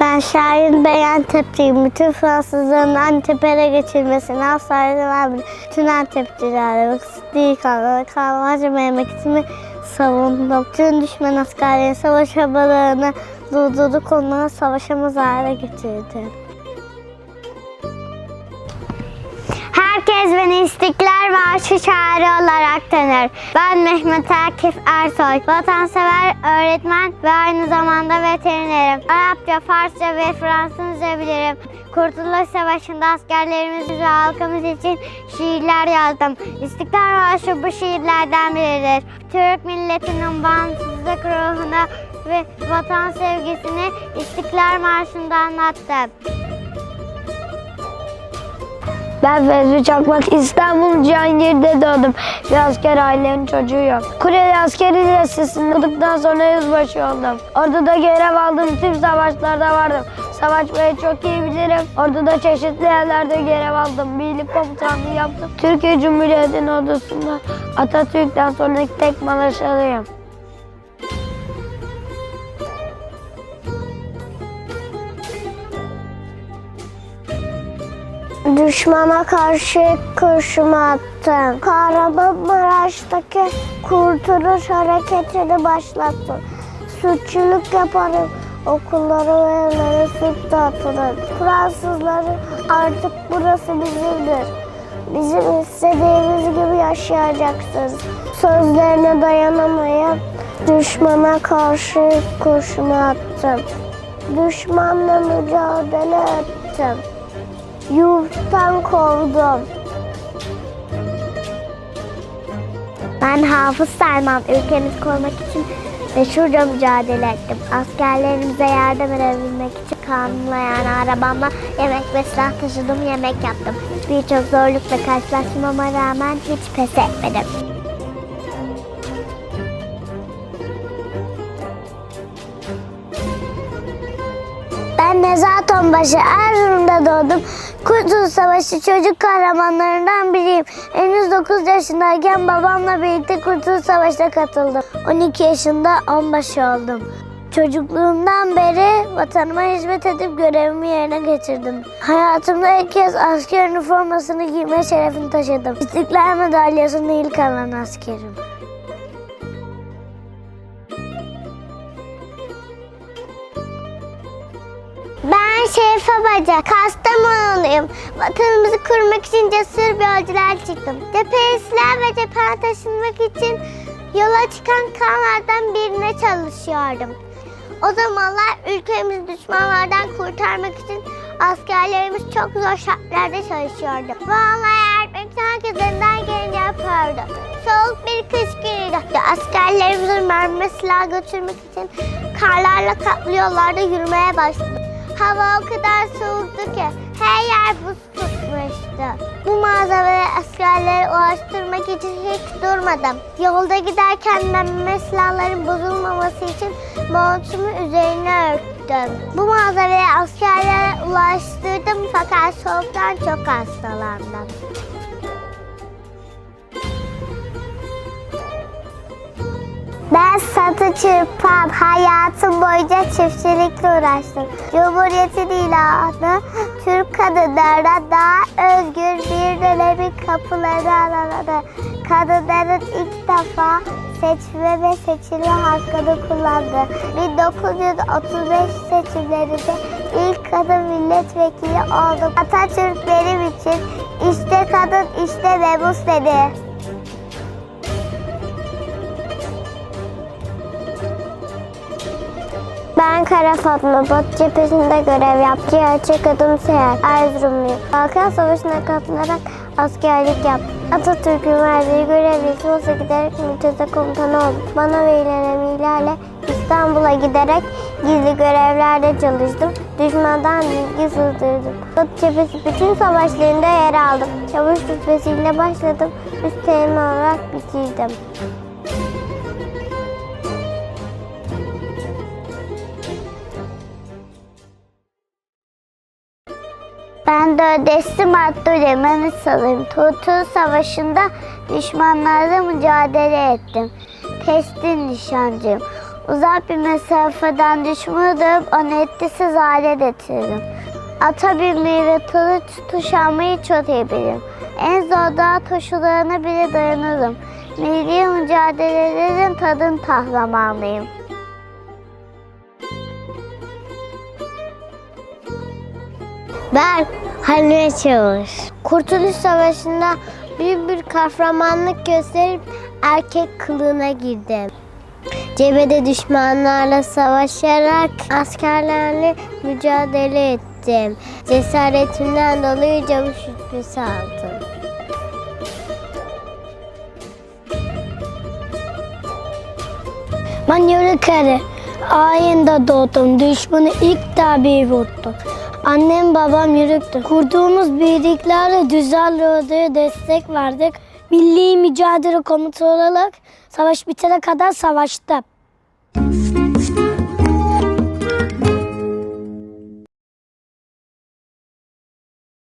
Ben Şahin Beyantepliyim. Bütün Fransızların Antep'e ele geçirmesini asla izin vermedim. Bütün Antepçilere, değil kalmadı. Kalmacı memleketimi savundum. Tüm düşman askerlerin savaş haberlerini durdurduk. Onları savaşamaz hale getirdim. Herkes beni İstiklal Marşı şairi olarak tanır. Ben Mehmet Akif Ersoy. Vatansever öğretmen ve aynı zamanda veterinerim. Arapça, Farsça ve Fransızca bilirim. Kurtuluş Savaşı'nda askerlerimiz ve halkımız için şiirler yazdım. İstiklal Marşı bu şiirlerden biridir. Türk milletinin bağımsızlık ruhunu ve vatan sevgisini İstiklal Marşı'nda anlattım. Ben Fevzi Çakmak İstanbul Cihangir'de doğdum. Bir asker ailenin çocuğuyum. Kurye askeri lisesini okuduktan sonra yüzbaşı oldum. Orduda görev aldım. Tüm savaşlarda vardım. Savaşmayı çok iyi bilirim. Orduda çeşitli yerlerde görev aldım. Birlik komutanlığı yaptım. Türkiye Cumhuriyeti'nin ordusunda Atatürk'ten sonraki tek malaşalıyım. Düşmana karşı kurşumu attım. Kahramanmaraş'taki kurtuluş hareketini başlattım. Suçluluk yaparım. Okulları ve evleri sık dağıtırım. Fransızları artık burası bizimdir. Bizim istediğimiz gibi yaşayacaksınız. Sözlerine dayanamayıp düşmana karşı kurşumu attım. Düşmanla mücadele ettim. Yurttan kovdum. Ben Hafız Selman. Ülkemizi korumak için meşhurca mücadele ettim. Askerlerimize yardım edebilmek için kanunlayan arabamla yemek ve silah taşıdım, yemek yaptım. Birçok zorlukla karşılaşmama rağmen hiç pes etmedim. Ben Nezahat Onbaşı, Erzurum'da doğdum. Kurtuluş Savaşı çocuk kahramanlarından biriyim. Henüz 9 yaşındayken babamla birlikte Kurtuluş Savaşı'na katıldım. 12 yaşında onbaşı oldum. Çocukluğumdan beri vatanıma hizmet edip görevimi yerine getirdim. Hayatımda ilk kez asker üniformasını giyme şerefini taşıdım. İstiklal Madalyası'nı ilk alan askerim. Ben Şerife Baca, Kastamonuluyum. Vatanımızı kurmak için cesur bir yolculuğa çıktım. Cepheye silah ve cephane taşınmak için yola çıkan kanlardan birine çalışıyordum. O zamanlar ülkemizi düşmanlardan kurtarmak için askerlerimiz çok zor şartlarda çalışıyordu. Bu anlar ermek herkes elinden geleni yapıyordu. Soğuk bir kış günüydü. Askerlerimizin mermi silah götürmek için karlarla kaplı yollarda yürümeye başladı. Hava o kadar soğuktu ki her yer buz tutmuştu. Bu malzemeleri askerlere ulaştırmak için hiç durmadım. Yolda giderken mermi silahların bozulmaması için montumu üzerine örttüm. Bu malzemeleri askerlere ulaştırdım fakat soğuktan çok hastalandım. Ben satı çırpan hayatım boyunca çiftçilikle uğraştım. Cumhuriyetin ilanı Türk kadınlarına daha özgür bir dönemin kapılarını araladı. Kadınların ilk defa seçme ve seçilme hakkını kullandı. 1935 seçimlerinde ilk kadın milletvekili oldum. Atatürk benim için işte kadın işte mebus dedi. Ben Kara Fatma, Batı cephesinde görev yaptı. Gerçek adım Seher, Erzurumluyum. Balkan Savaşı'na katılarak askerlik yaptım. Atatürk'ün verdiği görevle Sivas'a giderek müteze komutanı oldum. Bana verilen emirlerle İstanbul'a giderek gizli görevlerde çalıştım. Düşmandan bilgi sızdırdım. Batı cephesi bütün savaşlarında yer aldım. Çavuş rütbesiyle başladım. Üst teğmen olarak bitirdim. Ben de Ödesli Maddule Manisalıyım. Kurtuluş Savaşı'nda düşmanlarla mücadele ettim. Kestin nişancıyım. Uzak bir mesafeden düşmanı dövüp onu etkisiz hale getiririm. Ata binmeyi ve kılıç tutuşanmayı çok iyi bilirim. En zor dağ koşullarına bile dayanırım. Milli mücadelelerin tadını tahlamalıyım. Ben Halime Çavuş. Kurtuluş Savaşı'nda büyük bir kahramanlık gösterip erkek kılığına girdim. Cephede düşmanlarla savaşarak askerlerle mücadele ettim. Cesaretimden dolayı çavuş rütbesi aldım. Ben Yörükeri ayında doğdum. Düşmanı ilk tabi vurdum. Annem babam yürüktü. Kurduğumuz birliklerle düzenli orduya destek verdik. Milli mücadele komutu olarak savaş bitene kadar savaştım.